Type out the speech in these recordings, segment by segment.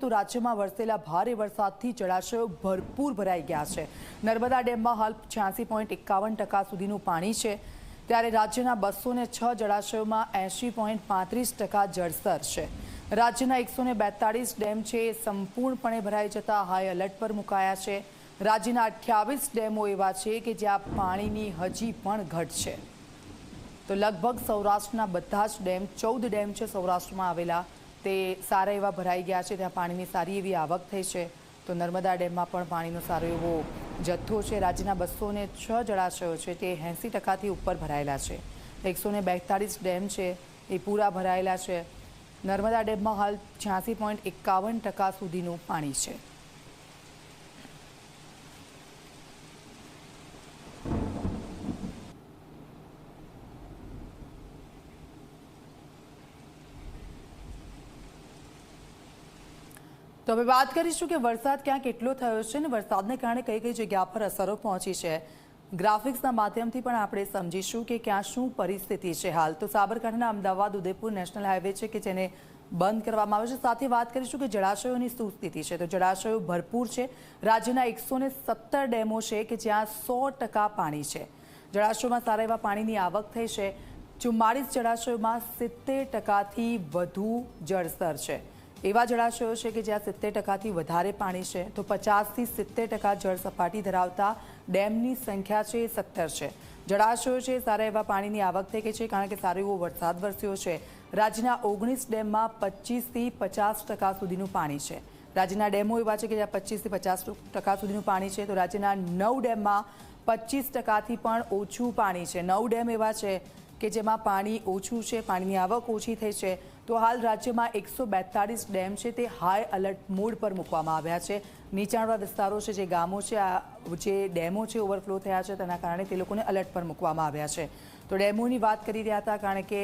તો રાજ્યમાં વરસેલા ભારે વરસાદથી જળાશયો ભરપૂર ભરાઈ ગયા છે. નર્મદા ડેમમાં હાલ છ્યાસી પોઈન્ટ એકાવન ટકા સુધીનું પાણી છે. ત્યારે રાજ્યના બસો ને છ જળાશયોમાં એંશી પોઈન્ટ પાંત્રીસ ટકા જળસ્તર છે. રાજ્યના એકસો ને બેતાળીસ ડેમ છે એ સંપૂર્ણપણે ભરાઈ જતા હાઈ એલર્ટ પર મુકાયા છે. રાજ્યના અઠ્યાવીસ ડેમો એવા છે કે જ્યાં પાણીની હજી પણ ઘટ છે. તો લગભગ સૌરાષ્ટ્રના બધા જ ડેમ, ચૌદ ડેમ છે સૌરાષ્ટ્રમાં આવેલા. તે સારા એવા ભરાઈ ગયા છે, ત્યાં પાણીની સારી એવી આવક થઈ છે. તો નર્મદા ડેમમાં પણ પાણીનો સારો એવો જથ્થો છે. રાજ્યના બસો ને છ જળાશયો છે, તે એંસી ટકાથી ઉપર ભરાયેલા છે. એકસો ને બેતાળીસ ડેમ છે, એ પૂરા ભરાયેલા છે. નર્મદા ડેમમાં હાલ છ્યાસી પોઈન્ટ એકાવન ટકા સુધીનું પાણી છે. તો હવે વાત કરીશું કે વરસાદ ક્યાં કેટલો થયો છે અને વરસાદને કારણે કઈ કઈ જગ્યા પર અસરો પહોંચી છે. ગ્રાફિક્સના માધ્યમથી પણ આપણે સમજીશું કે ક્યાં શું પરિસ્થિતિ છે હાલ. તો સાબરકાંઠાના અમદાવાદ, ઉદયપુર નેશનલ હાઈવે છે કે જેને બંધ કરવામાં આવે છે. સાથે વાત કરીશું કે જળાશયોની શું સ્થિતિ છે. તો જળાશયો ભરપૂર છે. રાજ્યના એકસો ડેમો છે કે જ્યાં સો પાણી છે. જળાશયોમાં સારા એવા પાણીની આવક થઈ છે. ચુમ્માળીસ જળાશયોમાં સિત્તેર ટકાથી વધુ જળસ્તર છે. એવા જળાશયો છે કે જ્યાં સિત્તેર ટકાથી વધારે પાણી છે. તો પચાસથી સિત્તેર ટકા જળ સપાટી ધરાવતા ડેમની સંખ્યા છે એ સત્તર છે. જળાશયો છે સારા એવા પાણીની આવક થઈ ગઈ છે કારણ કે સારો એવો વરસાદ વરસ્યો છે. રાજ્યના ઓગણીસ ડેમમાં પચીસથી પચાસ ટકા સુધીનું પાણી છે. રાજ્યના ડેમો એવા છે કે જ્યાં પચીસથી પચાસ ટકા સુધીનું પાણી છે. તો રાજ્યના નવ ડેમમાં પચીસ ટકાથી પણ ઓછું પાણી છે. નવ ડેમ એવા છે કે જેમાં પાણી ઓછું છે, પાણીની આવક ઓછી થઈ છે. તો હાલ રાજ્યમાં એકસો બેતાળીસ ડેમ છે તે હાઈ એલર્ટ મોડ પર મૂકવામાં આવ્યા છે. નીચાણવાળા વિસ્તારો છે, જે ગામો છે, આ જે ડેમો છે, ઓવરફ્લો થયા છે, તેના કારણે તે લોકોને એલર્ટ પર મૂકવામાં આવ્યા છે. તો ડેમોની વાત કરી રહ્યા હતા, કારણ કે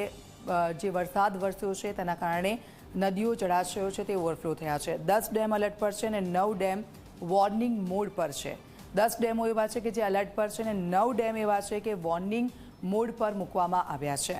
જે વરસાદ વરસ્યો છે, તેના કારણે નદીઓ જળાશયો છે, તે ઓવરફ્લો થયા છે. દસ ડેમ એલર્ટ પર છે અને નવ ડેમ વોર્નિંગ મોડ પર છે. દસ ડેમો એવા છે કે જે એલર્ટ પર છે અને નવ ડેમ એવા છે કે વોર્નિંગ મોડ પર મૂકવામાં આવ્યા છે.